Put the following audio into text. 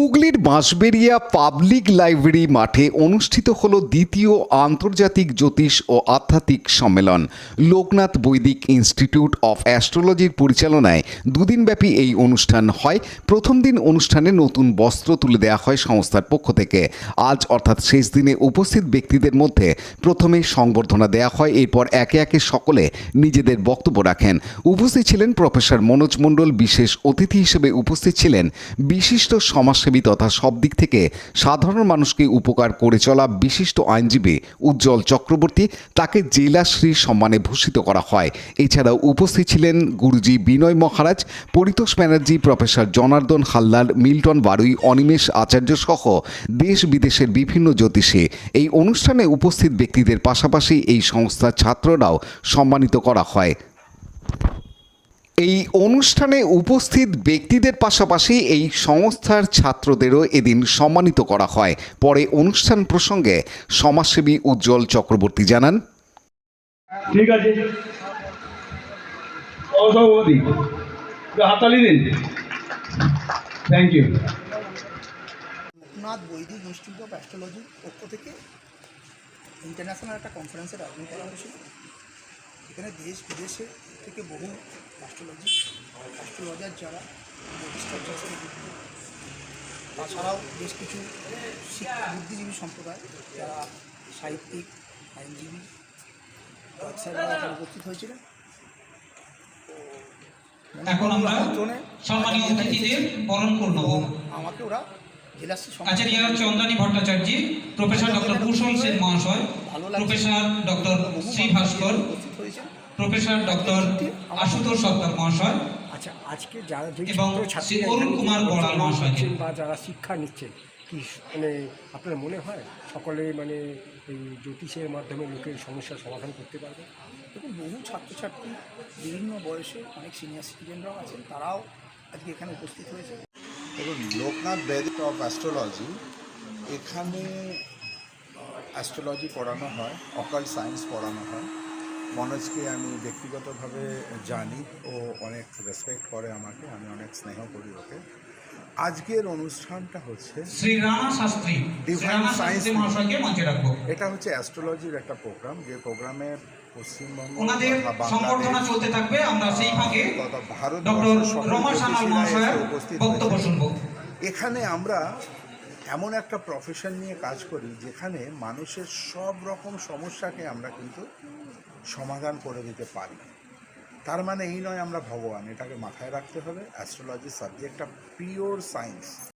হুগলির Bansberia public library মাঠে অনুষ্ঠিত হল দ্বিতীয় আন্তর্জাতিক জ্যোতিষ ও আধ্যাত্মিক সম্মেলন। লোকনাথ বৈদিক ইনস্টিটিউট অফ অ্যাস্ট্রোলজির পরিচালনায় দুদিনব্যাপী এই অনুষ্ঠান হয়। প্রথম দিন অনুষ্ঠানে নতুন বস্ত্র তুলে দেওয়া হয় সংস্থার পক্ষ থেকে। আজ অর্থাৎ শেষ দিনে উপস্থিত ব্যক্তিদের মধ্যে প্রথমে সংবর্ধনা দেওয়া হয়, এরপর একে একে সকলে নিজেদের বক্তব্য রাখেন। উপস্থিত ছিলেন প্রফেসর মনোজ মণ্ডল, বিশেষ অতিথি হিসেবে উপস্থিত ছিলেন বিশিষ্ট সমাজসেবী তথা সব দিক থেকে সাধারণ মানুষকে উপকার করে চলা বিশিষ্ট আইনজীবী উজ্জ্বল চক্রবর্তী তাকে জেলাশ্রী সম্মানে ভূষিত করা হয়। এছাড়াও উপস্থিত ছিলেন গুরুজি বিনয় মহারাজ, পরিতোষ ব্যানার্জি, প্রফেসর জনার্দন হালদার, মিল্টন বারুই, অনিমেষ আচার্য সহ দেশ বিদেশের বিভিন্ন জ্যোতিষী। এই অনুষ্ঠানে উপস্থিত ব্যক্তিদের পাশাপাশি এই সংস্থার ছাত্ররাও সম্মানিত করা হয়। এই অনুষ্ঠানে উপস্থিত ব্যক্তিদের পাশাপাশি এই সংস্থার ছাত্রদেরও এদিন সম্মানিত করা হয়। পরে অনুষ্ঠান প্রসঙ্গে সমাজসেবী উজ্জ্বল চক্রবর্তী জানান। ঠিক আছে। দিন। থ্যাংক ইউ লোকনাথ বৈদিক ইনস্টিটিউট অফ অ্যাস্ট্রোলজির পক্ষ থেকে ইন্টারন্যাশনাল একটা কনফারেন্সের আয়োজন করা হয়েছিল। এখানে দেশ বিদেশে থেকে বহু অ্যাস্ট্রোলজি অ্যাস্ট্রোলজার যারা যুক্ত তাছাড়াও বেশ কিছু বুদ্ধিজীবী সম্প্রদায় যারা সাহিত্যিক আইনজীবী এখানে উপস্থিত হয়েছিলেন। এখন আমরা সম্মানীয় অতিথিদের বরণ করে নেব আমাকে ওরা আচার্য চন্দ্রানী ভট্টাচার্য প্রফেসর ডক্টর কুশল সেন মহাশয় professor doctor Shri Bhaskar professor doctor Ashutosh সত্তর মহাশয় আচ্ছা আজকে যারা এবং শ্রী অরুণ কুমার বড়াল মহাশয়কে। বা যারা শিক্ষা নিচ্ছেন কি মানে আপনার মনে হয় সকলে মানে এই জ্যোতিষের মাধ্যমে লোকের সমস্যার সমাধান করতে পারবে? দেখুন বহু ছাত্রছাত্রী বিভিন্ন বয়সে অনেক সিনিয়র সিটিজেনরাও আছেন তারাও আজকে এখানে উপস্থিত হয়েছে। দেখুন লোকনাথ বেদিক অফ অ্যাস্ট্রোলজি এখানে অ্যাস্ট্রোলজি পড়ানো হয় অকাল সায়েন্স পড়ানো হয়। মনোজকে আমি ব্যক্তিগতভাবে জানি ও অনেক রেসপেক্ট করে আমাকে আমি অনেক স্নেহ করি ওকে। আজকের অনুষ্ঠানটা হচ্ছে শ্রী রানা শাস্ত্রী মহাশয়কে মঞ্চে রাখব। এটা হচ্ছে অ্যাস্ট্রোলজির একটা প্রোগ্রাম যে প্রোগ্রামে পশ্চিমবঙ্গ ওনাদের সংবর্ধনা চলতে থাকবে আমরা সেই ফাঁকে তথা ডক্টর রমা সান্যাল মহাশয়ের বক্তব্য শুনব। এখানে আমরা এমন একটা প্রফেশন নিয়ে কাজ করি যেখানে মানুষের সব রকম সমস্যাকে আমরা কিন্তু সমাধান করে দিতে পারি। তার মানে এই নয় আমরা ভগবান, এটাকে মাথায় রাখতে হবে। অ্যাস্ট্রোলজি সাবজেক্টটা পিওর সায়েন্স